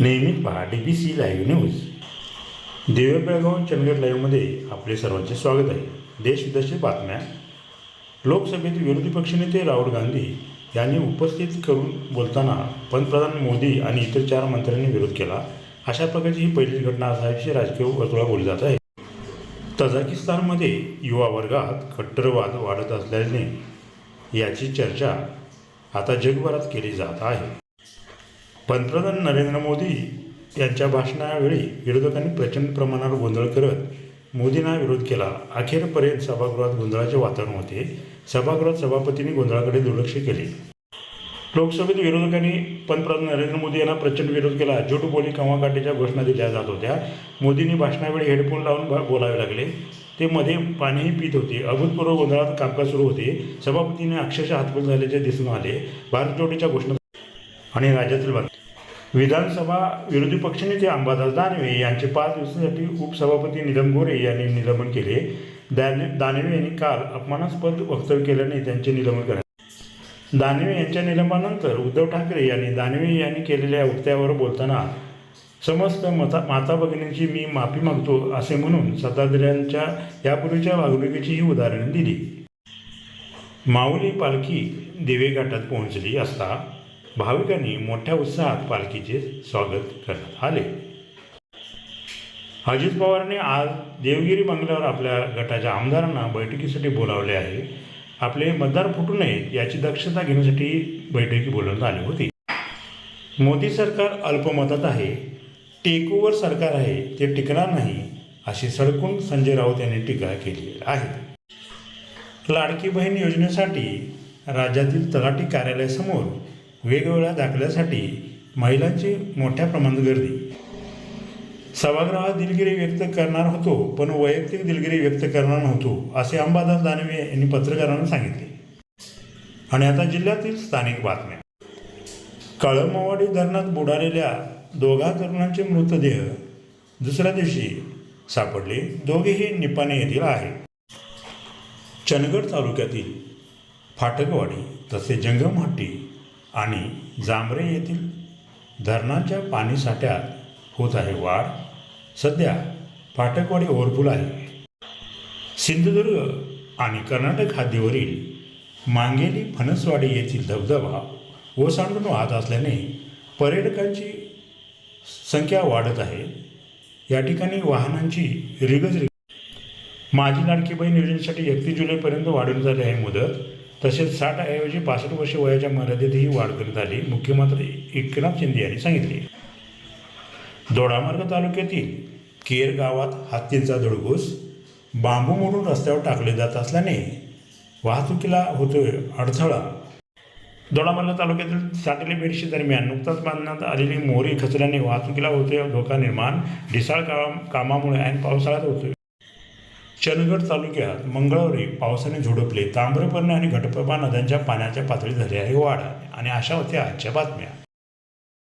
नेहमीच पहा D B C live news देवेबेळगाव Belgaum Chandgad लाईव्हमध्ये आपले सर्वांचे स्वागत आहे. देशविदेशी बातम्या. लोकसभेत विरोधी पक्षनेते राहुल गांधी यांनी उपस्थित करून बोलताना पंतप्रधान मोदी आणि इतर चार मंत्र्यांनी विरोध केला. अशा प्रकारची ही पहिलीच घटना असायची राजकीय वर्तुळा बोलली जात आहे. तजाकिस्तानमध्ये युवा वर्गात कट्टरवाद वाढत असल्याने याची चर्चा आता जगभरात केली जात आहे. पंतप्रधान नरेंद्र मोदी यांच्या भाषणावेळी विरोधकांनी प्रचंड प्रमाणावर गोंधळ करत मोदींना विरोध केला. अखेरपर्यंत सभागृहात गोंधळाचे वातावरण होते. सभागृहात सभापतींनी गोंधळाकडे दुर्लक्ष केले. लोकसभेत विरोधकांनी पंतप्रधान नरेंद्र मोदी यांना प्रचंड विरोध केला. झूट बोली काटेच्या घोषणा दिल्या जात होत्या. मोदींनी भाषणावेळी हेडफोन लावून बोलावे लागले. ते मध्ये पाणीही पित होते. अभूतपूर्व गोंधळात कामकाज सुरू होते. सभापतींनी अक्षरशः हातबल झाल्याचे दिसून आले. भारत जोडीच्या घोषणा आणि राज्यातील बात विधानसभा विरोधी पक्षनेते अंबादास दानवे यांचे पाच दिवसांसाठी उपसभापती निलम गोरे यांनी निलंबन केले. दाने दानवे यांनी काल अपमानास्पद वक्तव्य केल्याने त्यांचे निलंबन करण्यात दानवे यांच्या निलंबनानंतर उद्धव ठाकरे यांनी दानवे यांनी केलेल्या वक्त्यावर बोलताना समस्त मता माता भगिनींची मी माफी मागतो असे म्हणून सत्ताधाऱ्यांच्या यापूर्वीच्या वागणुकीची ही उदाहरणे दिली. माऊली पालखी देवे घाटात पोहोचली असता भाविकांनी मोठ्या उत्साहात पालखीचे स्वागत करण्यात आले. अजित पवारने आज देवगिरी बंगल्यावर आपल्या गटाच्या आमदारांना बैठकीसाठी बोलावले आहे. आपले मतदार फुटू नयेत याची दक्षता घेण्यासाठी बैठकी बोलवण्यात आली होती. मोदी सरकार अल्पमतात आहे टेकूवर सरकार आहे ते टिकणार नाही अशी सडकून संजय राऊत यांनी टीका केली आहे. लाडकी बहीण योजनेसाठी राज्यातील तलाठी कार्यालयासमोर वेगवेगळ्या दाखल्यासाठी महिलांची मोठ्या प्रमाणात गर्दी. सभागृहात दिलगिरी व्यक्त करणार होतो पण वैयक्तिक दिलगिरी व्यक्त करणार नव्हतो असे अंबादास दानवे यांनी पत्रकारांना सांगितले. आणि आता जिल्ह्यातील स्थानिक बातम्या. कळमवाडी धरणात बुडालेल्या दोघा तरुणांचे मृतदेह दुसऱ्या दिवशी सापडले. दोघेही निपाणे येथील आहेत. चंदगड तालुक्यातील फाटकवाडी तसेच जंगमहट्टी आणि जांभरे येथील धरणाच्या पाणीसाठ्यात होत आहे वाढ. सध्या फाटकवाडी ओव्हरफुल आहे. सिंधुदुर्ग आणि कर्नाटक हद्दीवरील मांगेली फणसवाडी येथील धबधबा ओसांडून वाहत असल्याने पर्यटकांची संख्या वाढत आहे. या ठिकाणी वाहनांची रिगज रिग माझी लाडकी बहीण योजनेसाठी एकतीस जुलैपर्यंत वाढून झाली आहे मुदत. तसेच साठ ऐवजी पासष्ट वर्षे वयाच्या मर्यादेतही वाढ करण्यात आली. मुख्यमंत्री एकनाथ शिंदे यांनी सांगितले. दोडामार्ग तालुक्यातील केर गावात हत्तींचा दडगोस बांबू मोडून रस्त्यावर टाकले जात असल्याने वाहतुकीला होतोय अडथळा. दोडामार्ग तालुक्यातील साटेली बेडशी दरम्यान नुकताच बांधण्यात आलेली मोरी खचल्याने वाहतुकीला होतोय धोका. निर्माण ढिसाळ काम कामामुळे ऐन पावसाळ्यात होतोय. चंदगड तालुक्यात मंगळवारी पावसाने झोडपले ताम्रपर्णी आणि घटप्रभा नद्यांच्या पाण्याच्या पातळी झाली आहे वाढ आणि अशा होत्या आजच्या बातम्या.